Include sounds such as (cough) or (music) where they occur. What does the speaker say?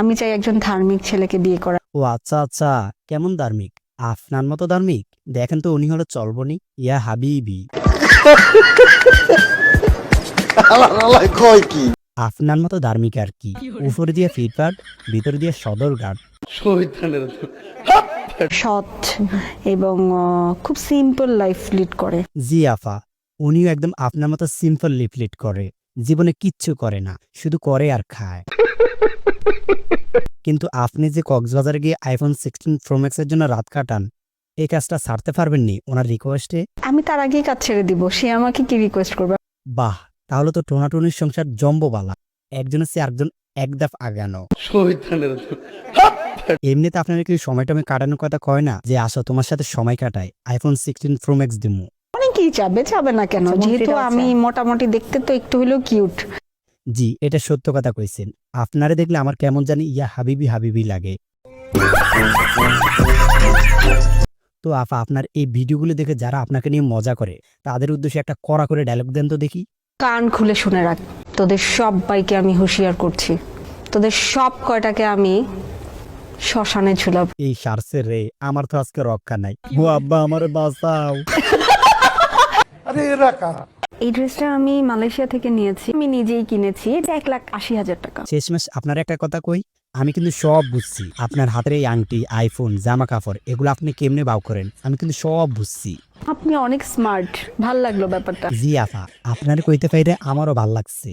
আমি চাই একজন ধার্মিক ছেলেকে বিয়ে করা। ও আচ্ছা আচ্ছা। কেমন ধার্মিক? আপনার মতো ধার্মিক? দেখেন তো উনি হলো চলবনি। ইয়া হাবিবি। কয় কি আপনার মতো ধার্মিক আর কি? উপরে দিয়ে ফিটফাট ভিতরে দিয়ে সদর সদরঘাট সৎ এবং খুব সিম্পল লাইফ লিড করে। জি আফা। উনিও একদম আপনার মতো সিম্পল লিফলেট করে। জীবনে কিচ্ছু করে না শুধু করে আর খায়। কিন্তু আপনি যে কক্সবাজারে গিয়ে আইফোন সিক্সটিন প্রোম্যাক্সের জন্য রাত কাটান এই কাজটা ছাড়তে পারবেন নি ওনার রিকোয়েস্টে আমি তার আগেই কাজ ছেড়ে দিব সে আমাকে কি রিকোয়েস্ট করবে? বাহ তাহলে তো টোনাটুনির সংসার জম্ববালা। একজনের চেয়ে একজন এক দাফ আগানো। এমনিতে আপনার কি সময় টমে কাটানোর কথা কয় না যে আসো তোমার সাথে সময় কাটায় আইফোন সিক্সটিন প্রোম্যাক্স দিমু। অনেকেই চাবে? চাবে না কেন? আচ্ছা, যেহেতু আমি মোটামুটি দেখতে তো একটু হলেও কিউট জি এটা সত্য কথা কইছেন। আপনারে দেখলে আমার কেমন জানি ইয়া হাবিবি হাবিবি লাগে। তো আফা আপনার এই ভিডিওগুলো দেখে যারা আপনাকে নিয়ে মজা করে তাদের উদ্দেশ্যে একটা কড়া করে ডায়লগ দেন তো দেখি। কান খুলে শুনে রাখ। তোদের সবাইকে আমি হুঁশিয়ার করছি। তোদের সব কয়টাকে আমি শ্মশানে ঝুলাব। এই সারসের রে আমার তো আজকে রক্ষা নাই। ও আব্বা আমার বাঁচাও। (laughs) এই ড্রেসটা আমি মালয়েশিয়া থেকে নিয়েছি। আমি নিজেই কিনেছি। এটা এক লাখ আশি হাজার টাকা। শেষমেশ আপনার একটা কথা কই আমি কিন্তু সব বুঝছি। আপনার হাতের এই আংটি আইফোন জামা কাপড় এগুলো আপনি কেমনে বাউ করেন? আমি কিন্তু সব বুঝছি। আপনি অনেক স্মার্ট। ভালো লাগল ব্যাপারটা। জি আফা। আপনার কইতে পাইরে আমারও ভালো লাগছে।